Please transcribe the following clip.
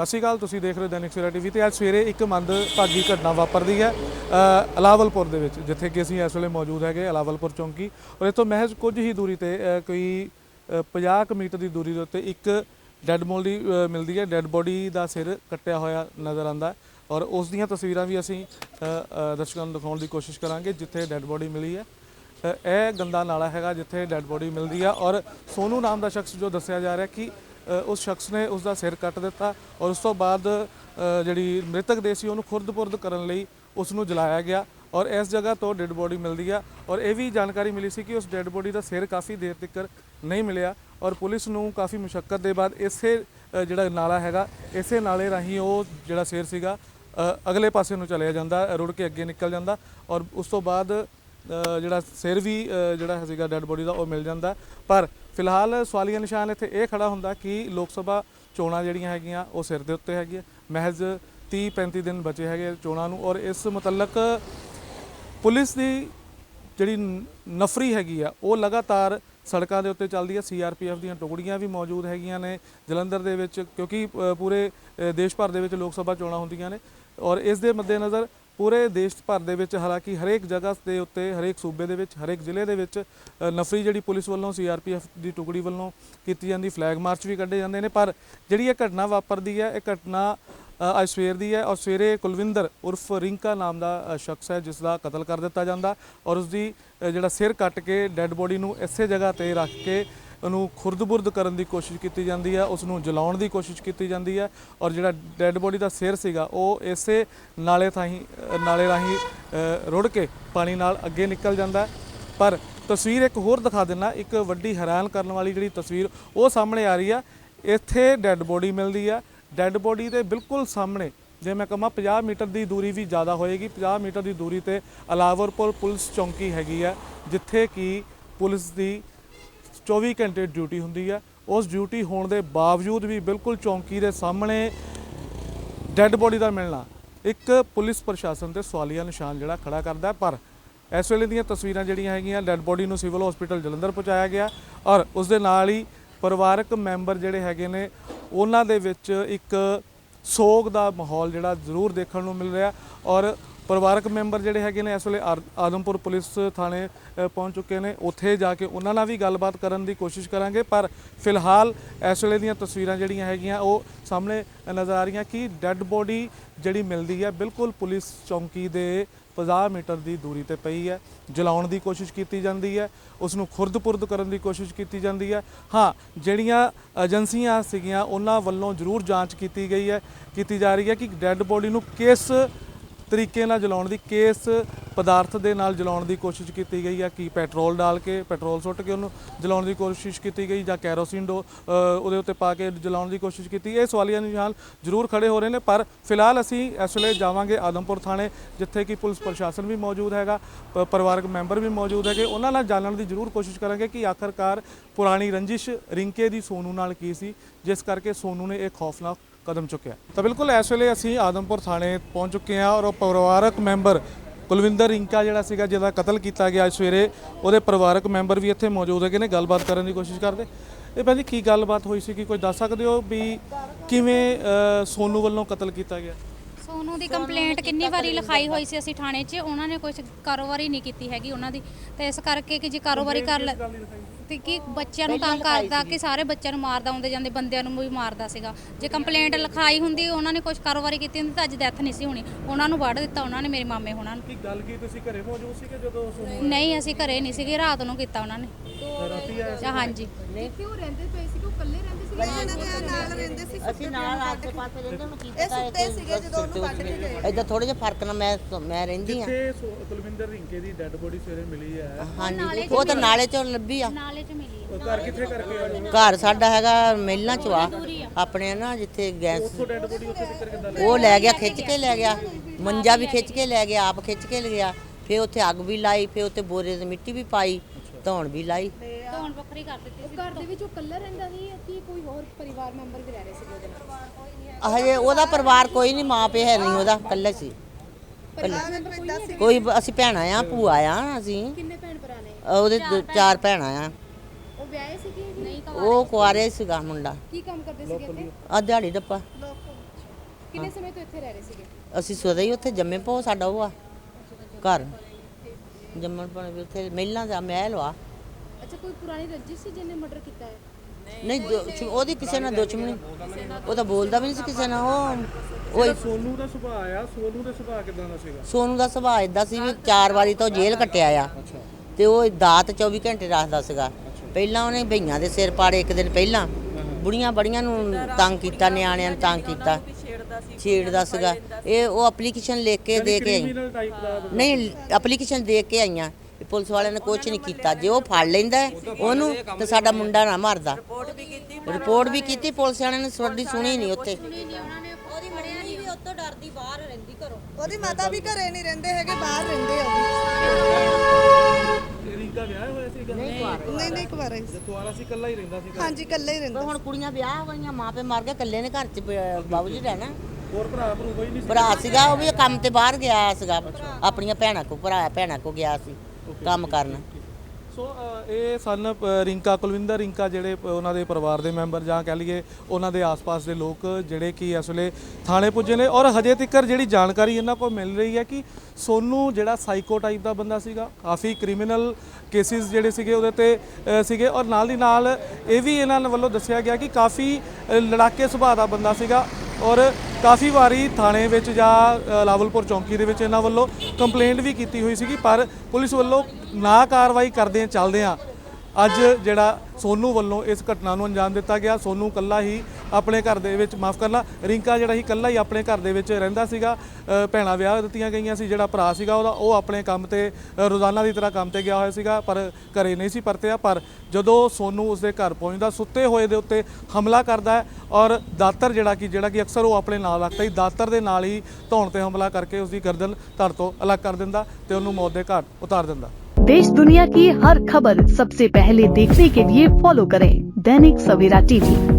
ਸਤਿ ਸ਼੍ਰੀ ਅਕਾਲ ਤੁਸੀਂ ਦੇਖ ਰਹੇ ਹੋ ਦੈਨਿਕ ਸਵੇਰਾ ਟੀਵੀ ਤੇ ਅੱਜ ਸਵੇਰੇ ਇੱਕ ਮੰਦ ਭਾਗੀ ਘਟਨਾ ਵਾਪਰਦੀ ਹੈ ਅਲਾਵਲਪੁਰ ਦੇ ਵਿੱਚ ਜਿੱਥੇ ਕਿ ਅਸੀਂ ਇਸ ਵੇਲੇ ਮੌਜੂਦ ਹੈਗੇ ਅਲਾਵਲਪੁਰ ਚੌਂਕੀ। ਔਰ ਇੱਥੋਂ ਮਹਿਜ਼ ਕੁਝ ਹੀ ਦੂਰੀ ਤੇ ਕੋਈ ਅ, 50 ਕੁ ਮੀਟਰ ਦੀ ਦੂਰੀ ਦੇ ਉੱਤੇ ਇੱਕ ਡੈੱਡ ਬੋਡੀ ਮਿਲਦੀ ਹੈ। ਡੈੱਡ ਬੋਡੀ ਦਾ ਸਿਰ ਕੱਟਿਆ ਹੋਇਆ ਨਜ਼ਰ ਆਉਂਦਾ ਔਰ ਉਸ ਦੀਆਂ ਤਸਵੀਰਾਂ ਵੀ ਅਸੀਂ ਦਰਸ਼ਕਾਂ ਨੂੰ ਦਿਖਾਉਣ ਦੀ ਕੋਸ਼ਿਸ਼ ਕਰਾਂਗੇ ਜਿੱਥੇ ਡੈੱਡ ਬੋਡੀ ਮਿਲੀ ਹੈ। ਇਹ ਗੰਦਾ ਨਾਲਾ ਹੈਗਾ ਜਿੱਥੇ ਡੈੱਡ ਬੋਡੀ ਮਿਲਦੀ ਆ ਔਰ ਸੋਨੂ ਨਾਮ ਦਾ ਸ਼ਖਸ ਜੋ ਦੱਸਿਆ ਜਾ ਰਿਹਾ ਕਿ ਉਸ ਸ਼ਖਸ ਨੇ ਉਸ ਦਾ ਸਿਰ ਕੱਟ ਦਿੱਤਾ ਔਰ ਉਸ ਤੋਂ ਬਾਅਦ ਜਿਹੜੀ ਮ੍ਰਿਤਕ ਦੇ ਸੀ ਉਹਨੂੰ ਖੁਰਦ-ਪੁਰਦ ਕਰਨ ਲਈ ਉਸ ਨੂੰ ਜਲਾਇਆ ਗਿਆ ਔਰ ਇਸ ਜਗ੍ਹਾ ਤੋਂ ਡੈੱਡ ਬੋਡੀ ਮਿਲਦੀ ਆ ਔਰ ਇਹ ਵੀ ਜਾਣਕਾਰੀ ਮਿਲੀ ਸੀ ਕਿ ਉਸ ਡੈੱਡ ਬੋਡੀ ਦਾ ਸਿਰ ਕਾਫੀ ਦੇਰ ਤੱਕ ਨਹੀਂ ਮਿਲਿਆ ਔਰ ਪੁਲਿਸ ਨੂੰ ਕਾਫੀ ਮੁਸ਼ਕਲ ਦੇ ਬਾਅਦ ਇਸੇ ਜਿਹੜਾ ਨਾਲਾ ਹੈਗਾ, ਇਸੇ ਨਾਲੇ ਰਾਹੀਂ ਉਹ ਜਿਹੜਾ ਸਿਰ ਸੀਗਾ ਅਗਲੇ ਪਾਸੇ ਨੂੰ ਚਲਿਆ ਜਾਂਦਾ, ਰੁੜ ਕੇ ਅੱਗੇ ਨਿਕਲ ਜਾਂਦਾ ਔਰ ਉਸ ਤੋਂ ਬਾਅਦ ਜਿਹੜਾ ਸਿਰ ਵੀ ਅ, ਜਿਹੜਾ ਸੀਗਾ ਡੈੱਡ ਬੋਡੀ ਦਾ ਉਹ ਮਿਲ ਜਾਂਦਾ। ਪਰ ਫਿਲਹਾਲ ਸਵਾਲੀਆ ਨਿਸ਼ਾਨ ਇੱਥੇ ਇਹ ਖੜਾ ਹੁੰਦਾ ਕਿ ਲੋਕ ਸਭਾ ਚੋਣਾਂ ਜਿਹੜੀਆਂ ਹੈਗੀਆਂ ਉਹ ਸਿਰ ਦੇ ਉੱਤੇ ਹੈਗੀਆਂ। ਮਹਿਜ਼ 30 35 ਦਿਨ ਬਚੇ ਹੈਗੇ ਚੋਣਾਂ ਨੂੰ ਔਰ ਇਸ ਮੁਤਲਕ ਪੁਲਿਸ ਦੀ ਜਿਹੜੀ ਨਫਰੀ ਹੈਗੀ ਆ ਉਹ ਲਗਾਤਾਰ ਸੜਕਾਂ ਦੇ ਉੱਤੇ ਚੱਲਦੀ ਹੈ ਸੀਆਰਪੀਐਫ ਦੀਆਂ ਟੁਕੜੀਆਂ ਵੀ ਮੌਜੂਦ ਹੈਗੀਆਂ ਨੇ ਜਲੰਧਰ ਦੇ ਵਿੱਚ ਕਿਉਂਕਿ ਪੂਰੇ ਦੇਸ਼ ਭਰ ਦੇ ਵਿੱਚ ਲੋਕ ਸਭਾ ਚੋਣਾਂ ਹੁੰਦੀਆਂ ਨੇ। ਔਰ ਇਸ ਦੇ ਮੱਦੇਨਜ਼ਰ ਪੂਰੇ ਦੇਸ਼ ਭਰ ਦੇ ਵਿੱਚ, ਹਾਲਾਂਕਿ ਹਰੇਕ ਜਗ੍ਹਾ ਦੇ ਉੱਤੇ, ਹਰੇਕ ਸੂਬੇ ਦੇ ਵਿੱਚ, ਹਰੇਕ ਜ਼ਿਲ੍ਹੇ ਦੇ ਵਿੱਚ ਨਫਰੀ ਜਿਹੜੀ ਪੁਲਿਸ ਵੱਲੋਂ ਸੀਆਰਪੀਐਫ ਦੀ ਟੁਕੜੀ ਵੱਲੋਂ ਕੀਤੀ ਜਾਂਦੀ, ਫਲੈਗ ਮਾਰਚ ਵੀ ਕੱਢੇ ਜਾਂਦੇ ਨੇ, ਪਰ ਜਿਹੜੀ ਇਹ ਘਟਨਾ ਵਾਪਰਦੀ ਹੈ, ਇਹ ਘਟਨਾ ਅੱਜ ਸਵੇਰ ਦੀ ਹੈ ਔਰ ਸਵੇਰੇ ਕੁਲਵਿੰਦਰ ਉਰਫ ਰਿੰਕਾ ਨਾਮ ਦਾ ਸ਼ਖਸ ਹੈ, ਜਿਸ ਦਾ ਕਤਲ ਕਰ ਦਿੱਤਾ ਜਾਂਦਾ ਔਰ ਉਸ ਦੀ ਜਿਹੜਾ ਸਿਰ ਕੱਟ ਕੇ, ਡੈੱਡ ਬੋਡੀ ਨੂੰ ਇਸੇ ਜਗ੍ਹਾ ਤੇ ਰੱਖ ਕੇ ਉਹਨੂੰ ਖੁਰਦ-ਬੁਰਦ ਕਰਨ ਦੀ ਕੋਸ਼ਿਸ਼ ਕੀਤੀ ਜਾਂਦੀ ਹੈ ਉਸ ਨੂੰ ਜਲਾਉਣ ਦੀ ਕੋਸ਼ਿਸ਼ ਕੀਤੀ ਜਾਂਦੀ ਹੈ ਔਰ ਜਿਹੜਾ ਡੈੱਡ ਬੋਡੀ ਦਾ ਸਿਰ ਸੀਗਾ, ਉਹ ਇਸੇ ਨਾਲੇ ਥਾਹੀਂ ਨਾਲੇ ਰਾਹੀਂ ਰੁੜ ਕੇ ਪਾਣੀ ਨਾਲ ਅੱਗੇ ਨਿਕਲ ਜਾਂਦਾ ਪਰ ਤਸਵੀਰ ਇੱਕ ਹੋਰ ਦਿਖਾ ਦਿੰਨਾ ਇੱਕ ਵੱਡੀ ਹੈਰਾਨ ਕਰਨ ਵਾਲੀ ਜਿਹੜੀ ਤਸਵੀਰ, ਉਹ ਸਾਹਮਣੇ ਆ ਰਹੀ ਆ ਇੱਥੇ ਡੈੱਡ ਬੋਡੀ ਮਿਲਦੀ ਆ ਡੈੱਡ ਬੋਡੀ ਦੇ ਬਿਲਕੁਲ ਸਾਹਮਣੇ, ਜੇ ਮੈਂ ਕਹਾਂ 50 ਮੀਟਰ ਦੀ ਦੂਰੀ ਵੀ ਜ਼ਿਆਦਾ ਹੋਏਗੀ 50 ਮੀਟਰ ਦੀ ਦੂਰੀ ਤੇ ਅਲਾਵਰਪੁਰ ਪੁਲਿਸ ਚੌਂਕੀ ਹੈਗੀ ਆ ਜਿੱਥੇ ਕਿ ਪੁਲਿਸ ਦੀ 24 ਘੰਟੇ ਡਿਊਟੀ ਹੁੰਦੀ ਹੈ ਉਸ ਡਿਊਟੀ ਹੋਣ ਦੇ ਬਾਵਜੂਦ ਵੀ ਬਿਲਕੁਲ ਚੌਂਕੀ ਦੇ ਸਾਹਮਣੇ ਡੈੱਡ ਬੋਡੀ ਦਾ ਮਿਲਣਾ, ਇੱਕ ਪੁਲਿਸ ਪ੍ਰਸ਼ਾਸਨ ਤੇ ਸਵਾਲੀਆ ਨਿਸ਼ਾਨ ਜਿਹੜਾ ਖੜਾ ਕਰਦਾ ਪਰ ਇਸ ਵੇਲੇ ਦੀਆਂ ਤਸਵੀਰਾਂ ਜਿਹੜੀਆਂ ਹੈਗੀਆਂ, ਡੈੱਡ ਬੋਡੀ ਨੂੰ ਸਿਵਲ ਹਸਪੀਟਲ ਜਲੰਧਰ ਪਹੁੰਚਾਇਆ ਗਿਆ ਔਰ ਉਸ ਦੇ ਨਾਲ ਹੀ ਪਰਿਵਾਰਕ ਮੈਂਬਰ ਜਿਹੜੇ ਹੈਗੇ ਨੇ, ਉਹਨਾਂ ਦੇ ਵਿੱਚ ਇੱਕ ਸੋਗ ਦਾ ਮਾਹੌਲ ਜਿਹੜਾ ਜ਼ਰੂਰ ਦੇਖਣ ਨੂੰ ਮਿਲ ਰਿਹਾ ਔਰ ਪਰਿਵਾਰਕ ਮੈਂਬਰ ਜਿਹੜੇ ਹੈਗੇ ਨੇ ਇਸ ਵੇਲੇ ਆਰ- ਆਦਮਪੁਰ ਪੁਲਿਸ ਥਾਣੇ ਪਹੁੰਚ ਚੁੱਕੇ ਨੇ। ਉੱਥੇ ਜਾ ਕੇ ਉਹਨਾਂ ਨਾਲ ਵੀ ਗੱਲਬਾਤ ਕਰਨ ਦੀ ਕੋਸ਼ਿਸ਼ ਕਰਾਂਗੇ, ਪਰ ਫਿਲਹਾਲ ਇਸ ਵੇਲੇ ਦੀਆਂ ਤਸਵੀਰਾਂ ਜਿਹੜੀਆਂ ਹੈਗੀਆਂ, ਉਹ ਸਾਹਮਣੇ ਨਜ਼ਰ ਆ ਰਹੀਆਂ ਕਿ ਡੈੱਡ ਬੋਡੀ ਜਿਹੜੀ ਮਿਲਦੀ ਹੈ, ਬਿਲਕੁਲ ਪੁਲਿਸ ਚੌਂਕੀ ਦੇ 50 ਮੀਟਰ ਦੀ ਦੂਰੀ ਤੇ ਪਈ ਹੈ। ਜਲਾਉਣ ਦੀ ਕੋਸ਼ਿਸ਼ ਕੀਤੀ ਜਾਂਦੀ ਹੈ, ਉਸ ਨੂੰ ਖੁਰਦ-ਪੁਰਦ ਕਰਨ ਦੀ ਕੋਸ਼ਿਸ਼ ਕੀਤੀ ਜਾਂਦੀ ਹੈ। ਹਾਂ, ਜਿਹੜੀਆਂ ਏਜੰਸੀਆਂ ਸੀਗੀਆਂ, ਉਹਨਾਂ ਵੱਲੋਂ ਜ਼ਰੂਰ ਜਾਂਚ ਕੀਤੀ ਗਈ ਹੈ, ਕੀਤੀ ਜਾ ਰਹੀ ਹੈ ਕਿ ਡੈੱਡ ਬੋਡੀ ਨੂੰ ਕਿਸ ਤਰੀਕੇ ਨਾਲ ਜਲਾਉਣ ਦੀ, ਕਿਸ ਪਦਾਰਥ ਦੇ ਨਾਲ ਜਲਾਉਣ ਦੀ ਕੋਸ਼ਿਸ਼ ਕੀਤੀ ਗਈ ਹੈ ਕਿ ਪੈਟਰੋਲ ਡਾਲ ਕੇ, ਪੈਟਰੋਲ ਸੁੱਟ ਕੇ ਉਹਨੂੰ ਜਲਾਉਣ ਦੀ ਕੋਸ਼ਿਸ਼ ਕੀਤੀ ਗਈ ਜਾਂ ਕੈਰੋਸਿਨ ਡੋ ਉਹਦੇ ਉੱਤੇ ਪਾ ਕੇ ਜਲਾਉਣ ਦੀ ਕੋਸ਼ਿਸ਼ ਕੀਤੀ? ਇਹ ਸਵਾਲੀਆ ਨਿਸ਼ਾਨ ਜ਼ਰੂਰ ਖੜੇ ਹੋ ਰਹੇ ਨੇ, ਪਰ ਫਿਲਹਾਲ ਅਸੀਂ ਇਸ ਵੇਲੇ ਜਾਵਾਂਗੇ ਆਦਮਪੁਰ ਥਾਣੇ, ਜਿੱਥੇ ਕਿ ਪੁਲਿਸ ਪ੍ਰਸ਼ਾਸਨ ਵੀ ਮੌਜੂਦ ਹੈਗਾ ਪਰਿਵਾਰਕ ਮੈਂਬਰ ਵੀ ਮੌਜੂਦ ਹੈਗੇ। ਉਹਨਾਂ ਨਾਲ ਜਾਣਨ ਦੀ ਜ਼ਰੂਰ ਕੋਸ਼ਿਸ਼ ਕਰਾਂਗੇ ਕਿ ਆਖਰਕਾਰ ਪੁਰਾਣੀ ਰੰਜਿਸ਼ ਰਿੰਕੇ ਦੀ ਸੋਨੂ ਨਾਲ ਕੀ ਸੀ, ਜਿਸ ਕਰਕੇ ਸੋਨੂ ਨੇ ਇਹ ਖੌਫਨਾਕ ਕਦਮ ਚੁੱਕਿਆ। ਤਾਂ ਬਿਲਕੁਲ ਇਸ ਵੇਲੇ ਅਸੀਂ ਆਦਮਪੁਰ ਥਾਣੇ ਪਹੁੰਚ ਚੁੱਕੇ ਹਾਂ ਔਰ ਉਹ ਪਰਿਵਾਰਕ ਮੈਂਬਰ ਕੁਲਵਿੰਦਰ ਰਿੰਕਾ ਜਿਹੜਾ ਸੀਗਾ ਜਿਹਦਾ ਕਤਲ ਕੀਤਾ ਗਿਆ ਅੱਜ ਸਵੇਰੇ ਉਹਦੇ ਪਰਿਵਾਰਕ ਮੈਂਬਰ ਵੀ ਇੱਥੇ ਮੌਜੂਦ ਹੈਗੇ ਨੇ ਗੱਲਬਾਤ ਕਰਨ ਦੀ ਕੋਸ਼ਿਸ਼ ਕਰਦੇ। ਇਹ ਭਾਜੀ ਕੀ ਗੱਲਬਾਤ ਹੋਈ ਸੀ? ਕਿ ਕੋਈ ਦੱਸ ਸਕਦੇ ਹੋ ਵੀ ਕਿਵੇਂ ਸੋਨੂ ਵੱਲੋਂ ਕਤਲ ਕੀਤਾ ਗਿਆ? ਸੋਨੂੰ ਦੀ ਕੰਪਲੇਂਟ ਕਿੰਨੀ ਵਾਰੀ ਲਿਖਾਈ ਹੋਈ ਸੀ ਅਸੀਂ ਥਾਣੇ 'ਚ ਉਹਨਾਂ ਨੇ ਕੁਝ ਕਾਰੋਬਾਰੀ ਨਹੀਂ ਕੀਤੀ ਹੈਗੀ ਉਹਨਾਂ ਦੀ। ਤੇ ਇਸ ਕਰਕੇ ਕਿ ਜੇ ਕਾਰੋਬਾਰੀ ਕਰ ਲੈ ਤੇ ਕੀ ਬੱਚਿਆਂ ਨੂੰ ਤੰਗ ਕਰਦਾ ਕਿ ਸਾਰੇ ਬੱਚਿਆਂ ਨੂੰ ਮਾਰਦਾ ਆਉਂਦੇ ਜਾਂਦੇ ਬੰਦਿਆਂ ਨੂੰ ਵੀ ਮਾਰਦਾ ਸੀਗਾ। ਜੇ ਕੰਪਲੇਂਟ ਲਿਖਾਈ ਹੁੰਦੀ ਉਹਨਾਂ ਨੇ ਕੁਝ ਕਾਰੋਬਾਰੀ ਕੀਤੀ ਹੁੰਦੀ ਤਾਂ ਅੱਜ ਡੈਥ ਨਹੀਂ ਸੀ ਹੋਣੀ। ਉਹਨਾਂ ਨੂੰ ਵੱਢ ਦਿੱਤਾ ਉਹਨਾਂ ਨੇ ਮੇਰੇ ਮਾਮੇ ਹੋਣਾ ਨੂੰ। ਕੀ ਗੱਲ ਕੀ ਤੁਸੀਂ ਘਰੇ ਮੌਜੂਦ ਸੀਗੇ ਜਦੋਂ ਸੋਨੂ ਨਹੀਂ। ਅਸੀਂ ਘਰੇ ਨਹੀਂ ਸੀਗੇ ਰਾਤ ਨੂੰ ਕੀਤਾ ਉਹਨਾਂ ਨੇ। ਰਾਤੀ ਆਇਆ? ਹਾਂਜੀ। ਉਹ ਰਹਿੰਦੇ ਪਏ ਸੀ ਉਹ ਇਕੱਲੇ ਰਹਿੰਦੇ ਸੀ ਰਹਿੰਦੇ ਸੀ ਅਸੀਂ ਨਾਲ ਆਸੇ ਪਾਸੇ ਰਹਿੰਦੇ ਨੂੰ ਕੀ ਇਹ ਪਤਾ ਸੁੱਤੇ ਸੀਗੇ ਜਦੋਂ ਉਹਨੂੰ ਕੱਢ ਕੇ ਗਏ। ਇਦਾਂ ਥੋੜੇ ਜਿਹਾ ਫ਼ਰਕ ਨਾਲ ਮੈਂ ਮੈਂ ਰਹਿੰਦੀ ਆ ਜਿੱਥੇ ਸੋ- ਕੁਲਵਿੰਦਰ ਰਿੰਕੇ ਦੀ ਡੈੱਡ ਬੋਡੀ ਸਵੇਰੇ ਮਿਲੀ ਹੈ। ਹਾਂਜੀ ਉਹ ਤਾਂ ਨਾਲੇ ਚੋਂ ਲੱਭੀ ਆ। ਨਾਲੇ 'ਚ ਮਿਲੀ ਉਹ ਘਰ ਕਿੱਥੇ ਕਰਕੇ ਆਏ ਹੋ? ਘਰ ਸਾਡਾ ਹੈਗਾ ਮੇਲਾਂ ਚ ਆ। ਆਪਣੇ ਨਾ ਜਿੱਥੇ ਗੈਸ ਉੱਥੋਂ ਡੈੱਡ ਬੋਡੀ ਉੱਥੇ ਤੱਕ ਕਿੱਦਾਂ ਉਹ ਲੈ ਗਿਆ ਖਿੱਚ ਕੇ ਲੈ ਗਿਆ। ਮੰਜਾ ਵੀ ਖਿੱਚ ਕੇ ਲੈ ਗਿਆ ਆਪ ਖਿੱਚ ਕੇ ਲੈ ਗਿਆ ਫਿਰ ਉੱਥੇ ਅੱਗ ਵੀ ਲਾਈ ਫਿਰ ਉੱਥੇ ਬੋਰੇ ਤੇ ਮਿੱਟੀ ਵੀ ਪਾਈ ਧੌਣ ਵੀ ਲਾਈ। ਧੋਣ ਵੱਖਰੀ ਕਰ ਦਿੱਤੀ ਸੀ। ਘਰ ਦੇ ਵਿੱਚ ਉਹ ਇਕੱਲਾ ਰਹਿੰਦਾ ਸੀ ਕਿ ਕੋਈ ਹੋਰ ਪਰਿਵਾਰ ਮੈਂਬਰ ਵੀ ਰਹਿ ਰਹੇ ਸੀ ਉਹਦੇ ਨਾਲ? ਹਜੇ ਉਹਦਾ ਪਰਿਵਾਰ ਕੋਈ ਨਹੀਂ ਮਾਂ ਪਿਓ ਹੈ ਨਹੀਂ ਉਹਦਾ ਇਕੱਲਾ ਸੀ। ਪਰਿਵਾਰ ਮੈਂਬਰ ਕੋਈ ਨਹੀਂ ਕੋਈ ਬ- ਅਸੀਂ ਭੈਣਾਂ ਆ ਭੂਆ ਆ ਅਸੀਂ। ਕਿੰਨੇ ਭੈਣ ਭਰਾ ਨੇ? ਉਹਦੇ ਦੋ- ਚਾਰ ਭੈਣਾਂ। ਆ ਉਹ ਵਿਆਹੇ ਸੀ ਕਿ ਨਹੀਂ ਉਹ ਕੁਆਰੇ ਸੀਗਾ ਮੁੰਡਾ। ਕੀ ਕੰਮ ਕਰਦੇ ਸੀਗੇ ਇੱਥੇ? ਆ ਦਿਹਾੜੀ ਡੱਪਾ ਕਿੰਨੇ ਸਮੇਂ ਤੋਂ ਇੱਥੇ ਰਹਿ ਰਹੇ ਸੀਗੇ? ਅਸੀਂ ਸਦਾ ਹੀ ਉੱਥੇ ਜੰਮੇ ਪੋ ਸਾਡਾ ਉਹ ਆ। ਘਰ। ਜੰਮਣ ਪਣ ਵੀ ਉੱਥੇ ਮਹਿਲਾਂ ਦਾ ਮਹਿਲ ਵਾ ਅੱਛਾ ਕੋਈ ਪੁਰਾਣੀ ਰੰਜਿਸ਼ ਸੀ ਜਿਹਨੇ ਮਰਡਰ ਕੀਤਾ ਹੈ? ਨਹੀਂ ਦੁ- ਉਹਦੀ ਕਿਸੇ ਨਾਲ ਦੁਸ਼ਮਣੀ ਉਹ ਤਾਂ ਬੋਲਦਾ ਵੀ ਨਹੀਂ ਸੀ ਕਿਸੇ ਨਾਲ ਉਹ ਉਹ ਸੋਨੂ ਦਾ ਸੁਭਾਅ ਆ ਸੋਨੂ ਦਾ ਸੁਭਾਅ ਕਿਦਾਂ ਦਾ ਸੀਗਾ? ਸੋਨੂ ਦਾ ਸੁਭਾਅ ਇਦਾਂ ਸੀ ਵੀ ਚਾਰ ਵਾਰੀ ਤੋਂ ਜੇਲ੍ਹ ਕੱਟਿਆ ਆ। ਤੇ ਉਹ ਦਾਤ 24 ਘੰਟੇ ਰੱਖਦਾ ਸੀਗਾ। ਪਹਿਲਾਂ ਉਹਨੇ ਭਈਆਂ ਦੇ ਸਿਰ ਪਾੜੇ ਇੱਕ ਦਿਨ ਪਹਿਲਾਂ। ਬੁੜੀਆਂ ਬੜੀਆਂ ਨੂੰ ਤੰਗ ਕੀਤਾ ਨਿਆਣਿਆਂ ਨੂੰ ਤੰਗ ਕੀਤਾ। ਛੇੜਦਾ ਸੀਗਾ। ਇਹ ਉਹ ਐਪਲੀਕੇਸ਼ਨ ਲਿਖ ਕੇ ਦੇ ਕੇ ਆਈ। ਕ੍ਰਿਮੀਨਲ ਟਾਈਪ ਦਾ ਨਹੀਂ ਐਪਲੀਕੇਸ਼ਨ ਦੇ ਕੇ ਆਈਆਂ। ਪੁਲਿਸ ਵਾਲਿਆਂ ਨੇ ਕੁਝ ਨਹੀਂ ਕੀਤਾ। ਜੇ ਉਹ ਫੜ ਲੈਂਦਾ ਉਹਨੂੰ ਤੇ ਸਾਡਾ ਮੁੰਡਾ ਨਾ ਮਰਦਾ। ਰਿਪੋਰਟ ਵੀ ਕੀਤੀ ਪੁਲਿਸ ਵਾਲਿਆਂ ਨੇ ਸਾਡੀ ਸੁਣੀ ਨਹੀਂ ਉੱਥੇ। ਉਹਦੀ ਮਾਤਾ ਵੀ ਘਰੇ ਨਹੀਂ ਰਹਿੰਦੇ ਹੈਗੇ ਬਾਹਰ ਰਹਿੰਦੇ ਆ। ਰੀਕਾ ਵਿਆਹ ਹੋਇਆ ਸੀਗਾ? ਨਹੀਂ ਨਹੀਂ ਕੁਵਾਰਾ ਹੀ ਸੀ। ਦੁਆਰਾ ਸੀ ਇਕੱਲਾ ਹੀ ਰਹਿੰਦਾ ਸੀਗਾ? ਹਾਂਜੀ ਇਕੱਲੇ ਹੀ ਤੇ ਰਹਿੰਦੇ ਹੁਣ ਕੁੜੀਆਂ ਵਿਆਹ ਹੋਈਆਂ ਮਾਂ ਪਿਓ ਮਰ ਗਏ ਇਕੱਲੇ ਨੇ ਘਰ 'ਚ ਬਾਬੂ ਜੀ ਰਹਿਣਾ। ਹੋਰ ਭਰਾ ਭਰੂ ਕੋਈ ਨਹੀਂ ਸੀ? ਭਰਾ ਸੀਗਾ ਉਹ ਵੀ ਕੰਮ ਤੇ ਬਾਹਰ ਗਿਆ ਸੀਗਾ ਆਪਣੀਆਂ ਭੈਣਾਂ ਕੋ ਭਰਾ ਭੈਣਾਂ ਕੋ ਗਿਆ ਸੀ। ਕੰਮ ਕਰਨ। ਸੋ ਅ, ਇਹ ਸਨ ਅ, ਰਿੰਕਾ ਕੁਲਵਿੰਦਰ ਰਿੰਕਾ ਜਿਹੜੇ ਉਹਨਾਂ ਦੇ ਪਰਿਵਾਰ ਦੇ ਮੈਂਬਰ ਜਾਂ ਕਹਿ ਲਈਏ ਉਹਨਾਂ ਦੇ ਆਸ-ਪਾਸ ਦੇ ਲੋਕ ਜਿਹੜੇ ਕਿ ਇਸ ਵੇਲੇ ਥਾਣੇ ਪੁੱਜੇ ਨੇ। ਔਰ ਹਜੇ ਤੱਕ ਜਿਹੜੀ ਜਾਣਕਾਰੀ ਇਹਨਾਂ ਕੋਲ ਮਿਲ ਰਹੀ ਹੈ ਕਿ ਸੋਨੂ ਜਿਹੜਾ ਸਾਈਕੋ ਟਾਈਪ ਦਾ ਬੰਦਾ ਸੀਗਾ ਕਾਫੀ ਕ੍ਰਿਮੀਨਲ ਕੇਸਿਸ ਜਿਹੜੇ ਸੀਗੇ ਉਹਦੇ ਤੇ ਅ, ਸੀਗੇ। ਔਰ ਨਾਲ ਦੀ ਨਾਲ ਇਹ ਵੀ ਇਹਨਾਂ ਵੱਲੋਂ ਦੱਸਿਆ ਗਿਆ ਕਿ ਕਾਫੀ ਅ, ਲੜਾਕੇ ਸੁਭਾਅ ਦਾ ਬੰਦਾ ਸੀਗਾ। ਔਰ ਕਾਫੀ ਵਾਰੀ ਥਾਣੇ ਵਿੱਚ ਜਾਂ ਲਾਵਲਪੁਰ ਚੌਂਕੀ ਦੇ ਵਿੱਚ ਇਹਨਾਂ ਵੱਲੋਂ ਕੰਪਲੇਂਟ ਵੀ ਕੀਤੀ ਹੋਈ ਸੀਗੀ, ਪਰ ਪੁਲਿਸ ਵੱਲੋਂ ਨਾ ਕਾਰਵਾਈ ਕਰਦੇ ਚੱਲਦੇ ਆ ਅੱਜ ਜਿਹੜਾ ਸੋਨੂ ਵੱਲੋਂ ਇਸ ਘਟਨਾ ਨੂੰ ਅੰਜਾਮ ਦਿੱਤਾ ਗਿਆ। ਸੋਨੂ ਕੱਲਾ ਹੀ ਆਪਣੇ ਘਰ ਦੇ ਵਿੱਚ ਮਾਫ ਕਰਨਾ ਰਿੰਕਾ ਜਿਹੜਾ ਹੀ ਕੱਲਾ ਹੀ ਆਪਣੇ ਘਰ ਦੇ ਵਿੱਚ ਰਹਿੰਦਾ ਸੀਗਾ ਅ, ਭੈਣਾਂ ਵਿਆਹ ਦਿੱਤੀਆਂ ਗਈਆਂ ਸੀ ਜਿਹੜਾ ਭਰਾ ਸੀਗਾ ਉਹਦਾ ਉਹ ਆਪਣੇ ਕੰਮ ਤੇ ਅ, ਰੋਜ਼ਾਨਾ ਦੀ ਤਰ੍ਹਾਂ ਕੰਮ ਤੇ ਗਿਆ ਹੋਇਆ ਸੀਗਾ ਪਰ ਘਰੇ ਨਹੀਂ ਸੀ ਪਰਤਿਆ ਪਰ ਜਦੋਂ ਸੋਨੂ ਉਸਦੇ ਘਰ ਪਹੁੰਚਦਾ ਸੁੱਤੇ ਹੋਏ ਦੇ ਉੱਤੇ ਹਮਲਾ ਕਰਦਾ ਹੈ ਔਰ ਦਾਤਰ ਜਿਹੜਾ ਕਿ ਜਿਹੜਾ ਕਿ ਅਕਸਰ ਉਹ ਆਪਣੇ ਨਾਲ ਰੱਖਦਾ ਹੀ ਦਾਤਰ ਦੇ ਨਾਲ ਹੀ ਧੌਣ ਤੇ ਹਮਲਾ ਕਰਕੇ ਉਸਦੀ ਗਰਦਨ ਧੜ ਤੋਂ ਅਲੱਗ ਕਰ ਦਿੰਦਾ ਤੇ ਉਹਨੂੰ ਮੌਤ ਦੇ ਘਾਟ ਉਤਾਰ ਦਿੰਦਾ देश दुनिया की हर खबर सबसे पहले देखने के लिए फॉलो करें दैनिक सवेरा टीवी